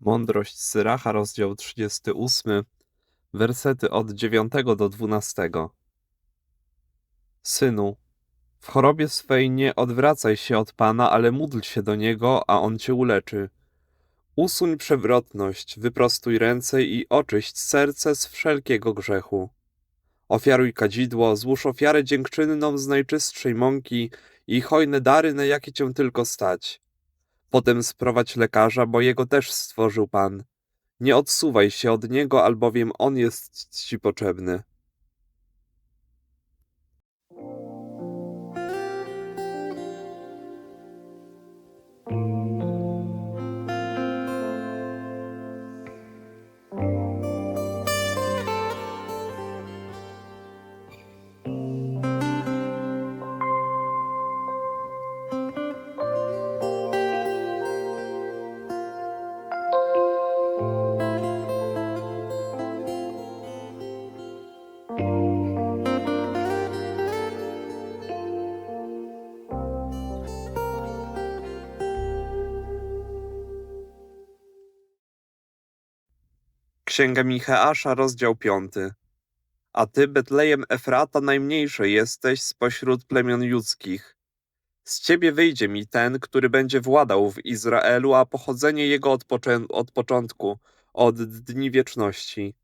Mądrość Syracha, rozdział 38, wersety od 9 do 12. Synu, w chorobie swej nie odwracaj się od Pana, ale módl się do Niego, a On cię uleczy. Usuń przewrotność, wyprostuj ręce i oczyść serce z wszelkiego grzechu. Ofiaruj kadzidło, złóż ofiarę dziękczynną z najczystszej mąki i hojne dary, na jakie cię tylko stać. Potem sprowadź lekarza, bo jego też stworzył Pan. Nie odsuwaj się od niego, albowiem on jest ci potrzebny. Księga Micheasza, rozdział 5. A ty, Betlejem Efrata, najmniejszy jesteś spośród plemion ludzkich. Z ciebie wyjdzie mi ten, który będzie władał w Izraelu, a pochodzenie jego od, od początku, od dni wieczności.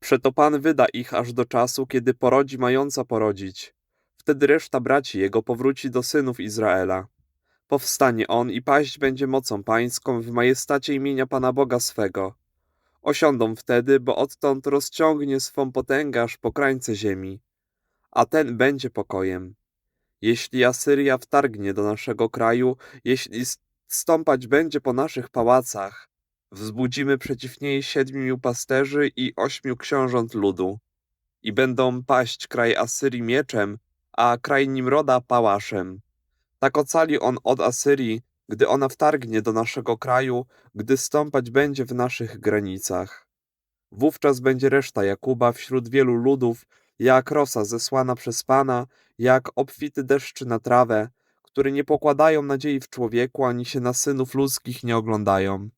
Przeto Pan wyda ich aż do czasu, kiedy porodzi mająca porodzić. Wtedy reszta braci jego powróci do synów Izraela. Powstanie on i paść będzie mocą pańską w majestacie imienia Pana Boga swego. Osiądą wtedy, bo odtąd rozciągnie swą potęgę aż po krańce ziemi. A ten będzie pokojem. Jeśli Asyria wtargnie do naszego kraju, jeśli stąpać będzie po naszych pałacach, wzbudzimy przeciw niej siedmiu pasterzy i ośmiu książąt ludu. I będą paść kraj Asyrii mieczem, a kraj Nimroda pałaszem. Tak ocali on od Asyrii, gdy ona wtargnie do naszego kraju, gdy stąpać będzie w naszych granicach. Wówczas będzie reszta Jakuba wśród wielu ludów, jak rosa zesłana przez Pana, jak obfity deszcz na trawę, które nie pokładają nadziei w człowieku, ani się na synów ludzkich nie oglądają.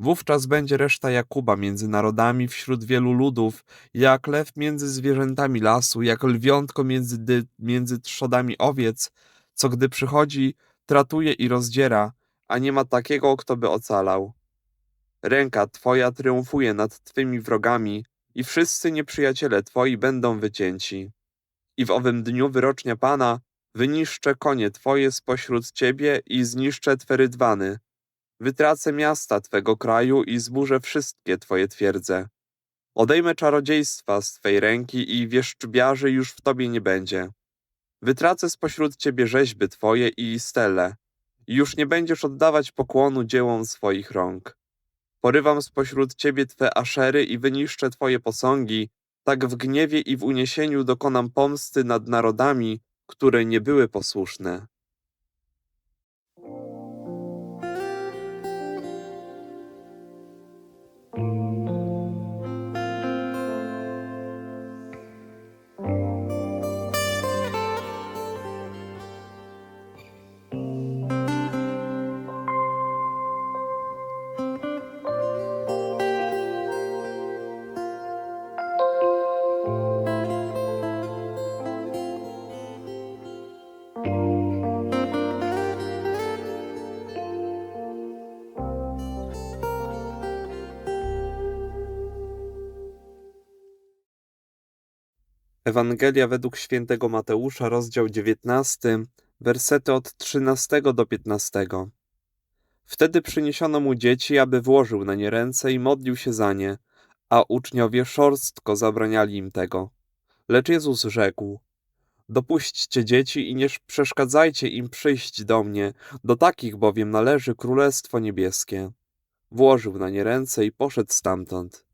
Wówczas będzie reszta Jakuba między narodami wśród wielu ludów, jak lew między zwierzętami lasu, jak lwiątko między, między trzodami owiec, co gdy przychodzi, tratuje i rozdziera, a nie ma takiego, kto by ocalał. Ręka Twoja triumfuje nad Twymi wrogami i wszyscy nieprzyjaciele Twoi będą wycięci. I w owym dniu wyrocznia Pana wyniszczę konie Twoje spośród Ciebie i zniszczę Twe rydwany. Wytracę miasta Twego kraju i zburzę wszystkie Twoje twierdze. Odejmę czarodziejstwa z Twej ręki i wieszczbiarzy już w Tobie nie będzie. Wytracę spośród Ciebie rzeźby Twoje i stele. Już nie będziesz oddawać pokłonu dziełom swoich rąk. Porywam spośród Ciebie Twe aszery i wyniszczę Twoje posągi, tak w gniewie i w uniesieniu dokonam pomsty nad narodami, które nie były posłuszne. Ewangelia według świętego Mateusza, rozdział 19, wersety od 13 do 15. Wtedy przyniesiono mu dzieci, aby włożył na nie ręce i modlił się za nie, a uczniowie szorstko zabraniali im tego. Lecz Jezus rzekł: Dopuśćcie dzieci i nie przeszkadzajcie im przyjść do mnie, do takich bowiem należy Królestwo Niebieskie. Włożył na nie ręce i poszedł stamtąd.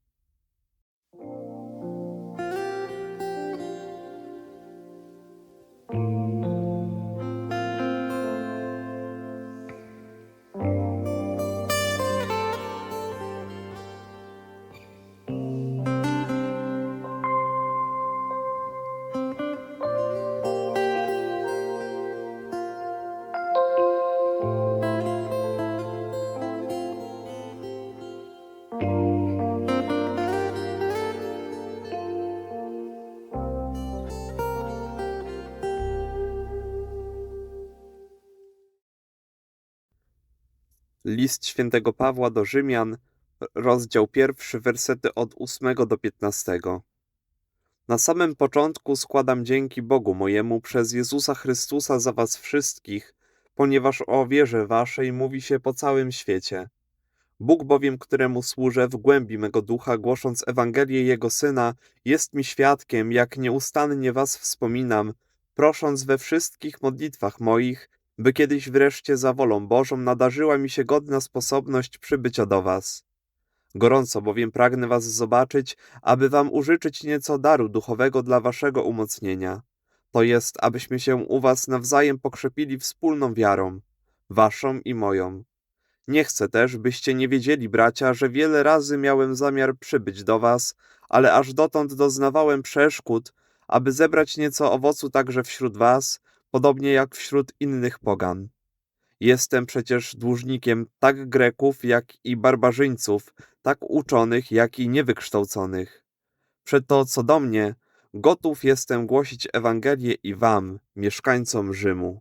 List świętego Pawła do Rzymian, rozdział pierwszy, wersety od 8 do 15. Na samym początku składam dzięki Bogu mojemu przez Jezusa Chrystusa za was wszystkich, ponieważ o wierze waszej mówi się po całym świecie. Bóg bowiem, któremu służę w głębi mego ducha, głosząc Ewangelię Jego Syna, jest mi świadkiem, jak nieustannie was wspominam, prosząc we wszystkich modlitwach moich, by kiedyś wreszcie za wolą Bożą nadarzyła mi się godna sposobność przybycia do was. Gorąco bowiem pragnę was zobaczyć, aby wam użyczyć nieco daru duchowego dla waszego umocnienia. To jest, abyśmy się u was nawzajem pokrzepili wspólną wiarą, waszą i moją. Nie chcę też, byście nie wiedzieli, bracia, że wiele razy miałem zamiar przybyć do was, ale aż dotąd doznawałem przeszkód, aby zebrać nieco owocu także wśród was, podobnie jak wśród innych pogan. Jestem przecież dłużnikiem tak Greków, jak i barbarzyńców, tak uczonych, jak i niewykształconych. Przeto co do mnie, gotów jestem głosić Ewangelię i wam, mieszkańcom Rzymu.